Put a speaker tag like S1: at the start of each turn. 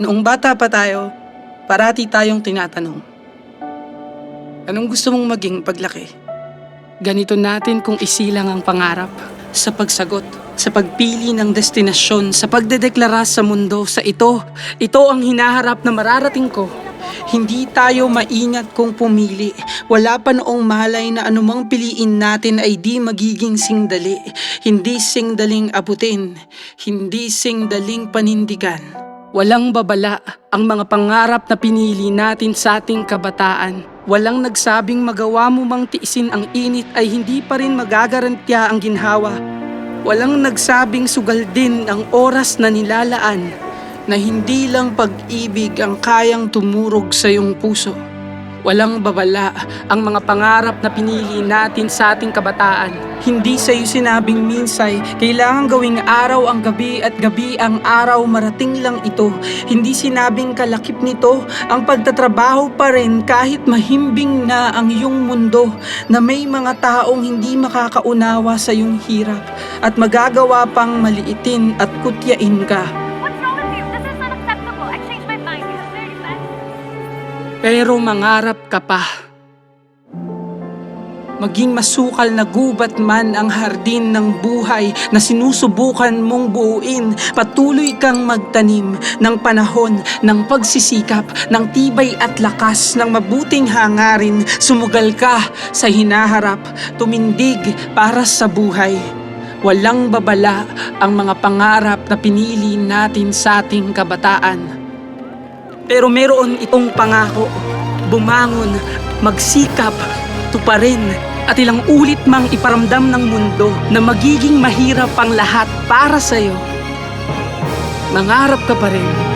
S1: Noong bata pa tayo, parati tayong tinatanong. Anong gusto mong maging paglaki? Ganito natin kung isilang ang pangarap sa pagsagot, sa pagpili ng destinasyon, sa pagdedeklara sa mundo, sa ito. Ito ang hinaharap na mararating ko. Hindi tayo maingat kung pumili. Wala pa noong malay na anumang piliin natin ay di magiging singdali. Hindi singdaling abutin. Hindi singdaling panindigan. Walang babala ang mga pangarap na pinili natin sa ating kabataan. Walang nagsabing magawa mo mang tiisin ang init ay hindi pa rin magagarantya ang ginhawa. Walang nagsabing sugal din ang oras na nilalaan na hindi lang pag-ibig ang kayang tumurog sa iyong puso. Walang babala ang mga pangarap na pinili natin sa ating kabataan. Hindi sa iyo sinabing minsay, kailangan gawing araw ang gabi at gabi ang araw marating lang ito. Hindi sinabing kalakip nito ang pagtatrabaho pa rin kahit mahimbing na ang iyong mundo na may mga taong hindi makakaunawa sa iyong hirap at magagawa pang maliitin at kutyain ka. Pero mangarap ka pa. Maging masukal na gubat man ang hardin ng buhay na sinusubukan mong buuin, patuloy kang magtanim ng panahon ng pagsisikap, ng tibay at lakas ng mabuting hangarin. Sumugal ka sa hinaharap, tumindig para sa buhay. Walang babala ang mga pangarap na pinili natin sa ating kabataan. Pero meron itong pangako, bumangon, magsikap, tuparin, at ilang ulit mang iparamdam ng mundo na magiging mahirap ang lahat para sa'yo. Mangarap ka pa rin